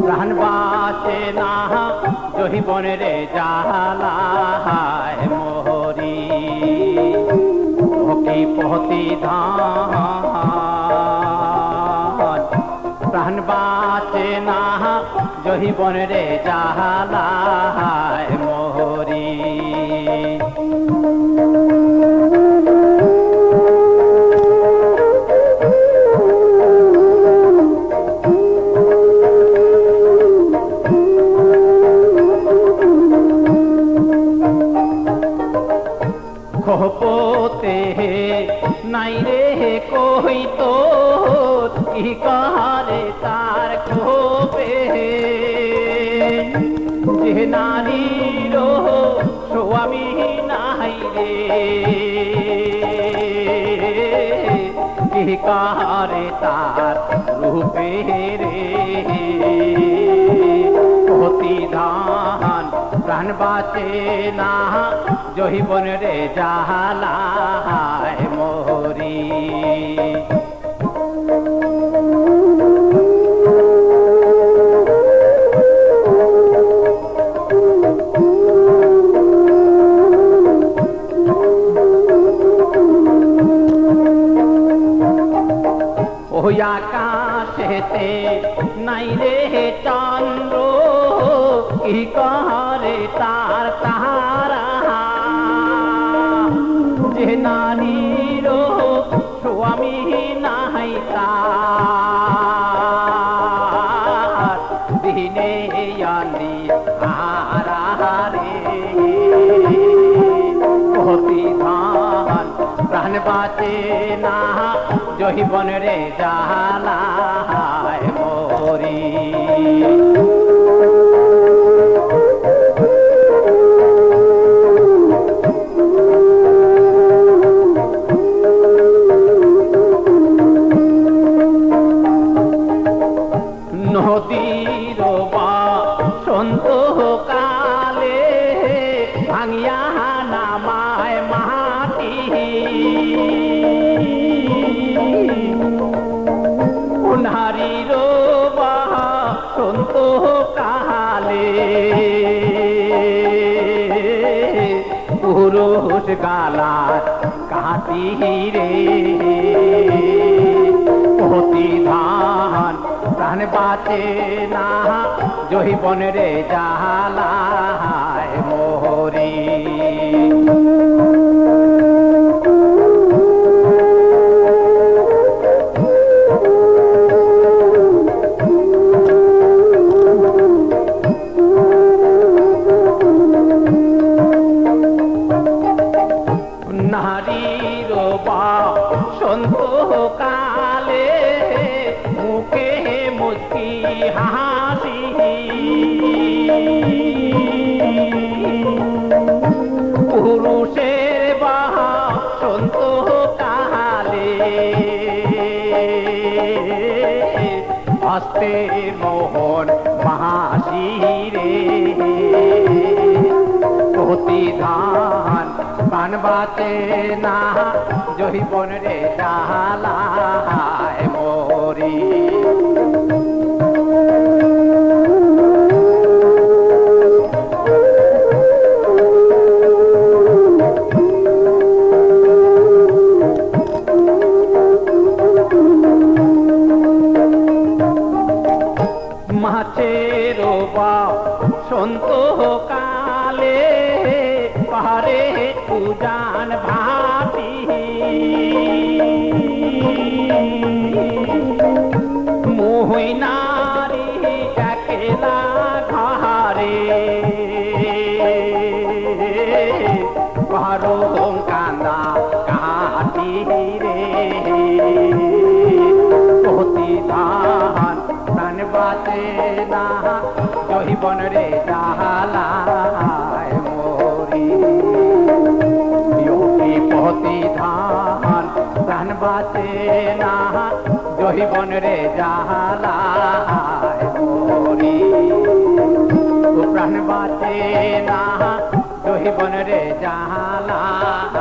প্রাণ বাসে না জহি বনের জালায় মোহরি ভকি পতি ধান প্রাণ বাসে না জহি বনের জালায় মোহরি খোপতে নাই রে কই তো কি কারে তার খোপে যে নারীর স্বামী নাই রে। কি কারে তার রূপে রে? প্রতিধান প্রাণ বাঁচে না। জহিবন রে জাহালায় মোহরি। ওই আকাশেতে নাই রে চন্দ্র। করে তার তাহারা। যে নারীর স্বামী নাই তার। দিনে আনি আহারে। প্রতিধান প্রাণ বাঁচে না জহিবন রে জালায় সন্ত কালে ভাঙিয়া নামায় মাটি। উনহারির বা সন্ত কালে পুরুষ গালার কাটি রে প্রতিধান প্রাণ বাঁচে না। জহিবন রে জালায় মোহরি। নারীর বা সন্ত মুচকি হাসি। পুরুষের বা সন্ত কালে হস্তে মোহন মাসি রে প্রতিধান পান বাতে না, জহিবন রে জালায় মরি। সন্ত কালে পাহাড়ে উজান ভাতি। মোহিনারি একলা বাঁচে না জহিবন রে জাহালায় মোরি যোগী প্রতিধান প্রাণ বাঁচে না জহিবন রে জাহালায় মোরি প্রাণ বাঁচে না জহিবন রে জাহালায়